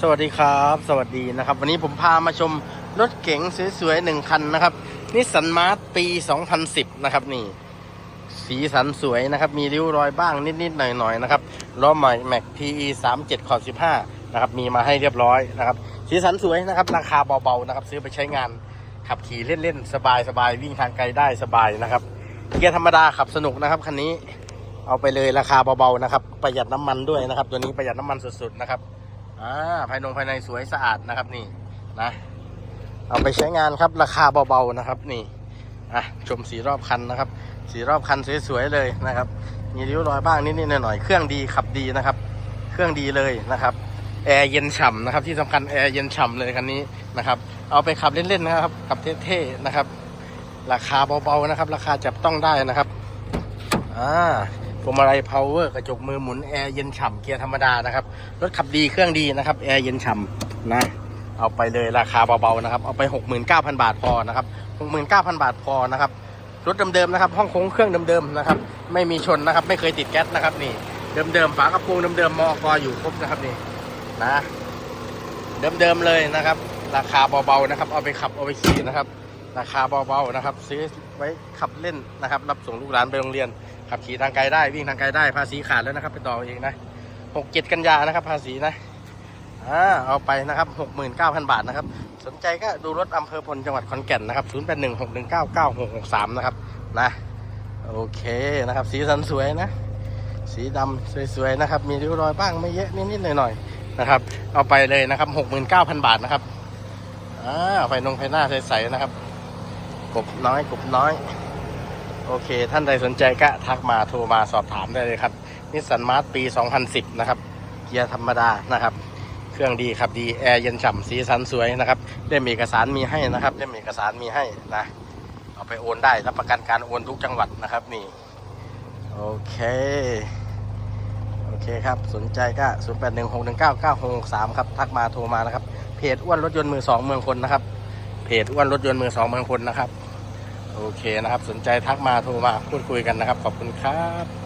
สวัสดีครับ สวัสดีนะครับ วันนี้ผมพามาชมรถเก๋งสวยๆหนึ่งคันนะครับนิสสันมาร์ทปี 2010 นะครับนี่ สีสันสวยนะครับ มีริ้วรอยบ้างนิดๆหน่อยๆนะครับล้อใหม่ Mac PE 37ขอบ15นะครับ มีมาให้เรียบร้อยนะครับ สีสันสวยนะครับ ราคาเบาๆนะครับ ซื้อไปใช้งานขับขี่เล่นๆสบายๆวิ่งทางไกลได้สบายนะครับเกียร์ธรรมดาขับสนุกนะครับคันนี้เอาไปเลยราคาเบาๆนะครับ ประหยัดน้ำมันด้วยนะครับ ตัวนี้ประหยัดน้ำมันสุดๆนะครับ อ่าภายนงภายในสวยสะอาดนะครับนี่นะ เอาไปใช้งานครับราคาเบาๆนะครับนี่อะชมสีรอบคันนะครับ สีรอบคันสวยๆเลยนะครับ มีริ้วรอยบ้างนิดๆหน่อยๆเครื่องดีขับดีนะครับ เครื่องดีเลยนะครับแอร์เย็นฉ่ำนะครับ ที่สำคัญแอร์เย็นฉ่ำเลยคันนี้นะครับ เอาไปขับเล่นๆนะครับขับเท่ๆนะครับ ราคาเบาๆนะครับ ราคาจับต้องได้นะครับอ่า พวงมาลัยพาวเวอร์กระจกมือหมุนแอร์เย็นฉ่ำเกียร์ธรรมดานะครับ รถขับดีเครื่องดีนะครับแอร์เย็นฉ่ำนะเอาไปเลยราคาเบาๆนะครับ เอาไป 69,000 บาทพอนะครับ 69,000 บาทพอนะครับ รถเดิมๆนะครับ ห้องโค้งเครื่องเดิมๆนะครับ ไม่มีชนนะครับ ไม่เคยติดแก๊สนะครับนี่ เดิมๆ ฝากระโปรงเดิมๆ มอกออยู่ครบนะครับนี่นะ เดิมๆ เลยนะครับ ราคาเบาๆ นะครับ เอาไปขับเอาไปขี่นะครับ ราคาเบาๆ นะครับ ซื้อ ไว้ขับเล่นนะครับ รับส่งลูกหลานไปโรงเรียน ขับขี่ทางไกลได้วิ่งทางไกลได้ภาษีขาดแล้วนะครับ ไปต่อเองนะหกเจ็ดกันยานะครับ ภาษีนะอ่าเอาไปนะครับ69,000บาทนะครับ สนใจก็ดูรถอำเภอพลจังหวัดขอนแก่นนะครับ0816199663นะครับนะโอเคนะครับ สีสันสวยนะ สีดำสวยๆนะครับ มีริ้วรอยบ้างไม่เยอะนิดๆหน่อยๆนะครับ เอาไปเลยนะครับ69,000บาทนะครับอ่าไฟนงไฟหน้าใสๆนะครับ กบน้อยกบน้อย โอเค ท่านใดสนใจก็ทักมาโทรมาสอบถามได้เลยครับนิสสันมาร์ทปี 2010 นะครับ เกียร์ธรรมดานะครับ เครื่องดีครับดีแอร์เย็นฉ่ำสีสันสวยนะครับเล่มเอกสารมีให้นะครับเล่มเอกสารมีให้นะเอาไปโอนได้รับประกันการโอนทุกจังหวัดนะครับนี่โอเคโอเคครับสนใจก็0 8 1 6 1 9 9 6 6 3ครับทักมาโทรมานะครับเพจอ้วนรถยนต์มือสองเมืองคนนะครับเพจอ้วนรถยนต์มือสองเมืองคนนะครับ โอเคนะครับ สนใจทักมาโทรมาพูดคุยกันนะครับ ขอบคุณครับ